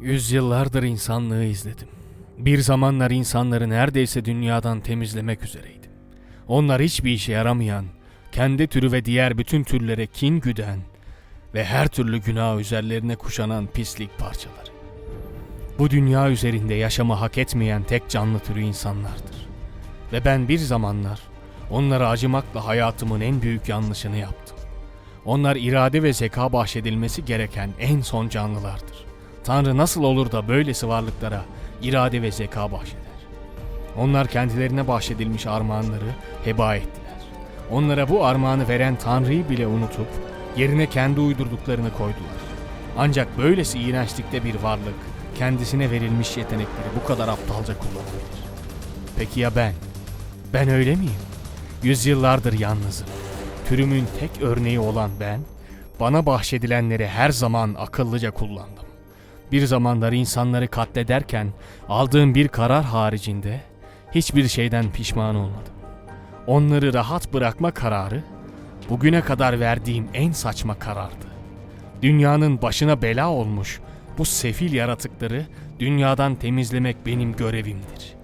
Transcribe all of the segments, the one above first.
Yüzyıllardır insanlığı izledim. Bir zamanlar insanları neredeyse dünyadan temizlemek üzereydim. Onlar hiçbir işe yaramayan, kendi türü ve diğer bütün türlere kin güden ve her türlü günah üzerlerine kuşanan pislik parçaları. Bu dünya üzerinde yaşamı hak etmeyen tek canlı türü insanlardır. Ve ben bir zamanlar onlara acımakla hayatımın en büyük yanlışını yaptım. Onlar irade ve zeka bahşedilmesi gereken en son canlılardır. Tanrı nasıl olur da böylesi varlıklara irade ve zeka bahşeder? Onlar kendilerine bahşedilmiş armağanları heba ettiler. Onlara bu armağanı veren Tanrı'yı bile unutup yerine kendi uydurduklarını koydular. Ancak böylesi iğrençlikte bir varlık kendisine verilmiş yetenekleri bu kadar aptalca kullanabilir. Peki ya ben? Ben öyle miyim? Yüzyıllardır yalnızım. Türümün tek örneği olan ben, bana bahşedilenleri her zaman akıllıca kullandım. Bir zamanlar insanları katlederken aldığım bir karar haricinde hiçbir şeyden pişman olmadım. Onları rahat bırakma kararı bugüne kadar verdiğim en saçma karardı. Dünyanın başına bela olmuş bu sefil yaratıkları dünyadan temizlemek benim görevimdir.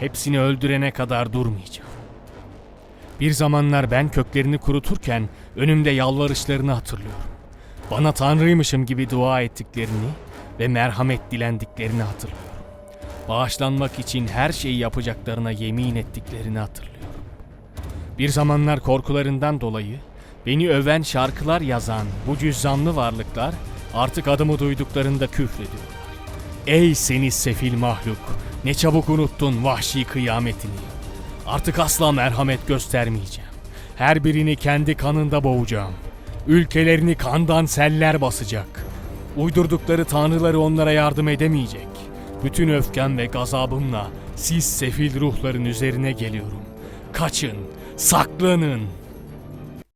Hepsini öldürene kadar durmayacağım. Bir zamanlar ben köklerini kuruturken önümde yalvarışlarını hatırlıyorum. Bana tanrıymışım gibi dua ettiklerini ve merhamet dilendiklerini hatırlıyorum. Bağışlanmak için her şeyi yapacaklarına yemin ettiklerini hatırlıyorum. Bir zamanlar korkularından dolayı beni öven şarkılar yazan bu cüzzamlı varlıklar artık adımı duyduklarında küfrediyorlar. Ey seni sefil mahluk! Ne çabuk unuttun vahşi kıyametini. Artık asla merhamet göstermeyeceğim. Her birini kendi kanında boğacağım. Ülkelerini kandan seller basacak. Uydurdukları tanrıları onlara yardım edemeyecek. Bütün öfkem ve gazabımla siz sefil ruhların üzerine geliyorum. Kaçın, saklanın.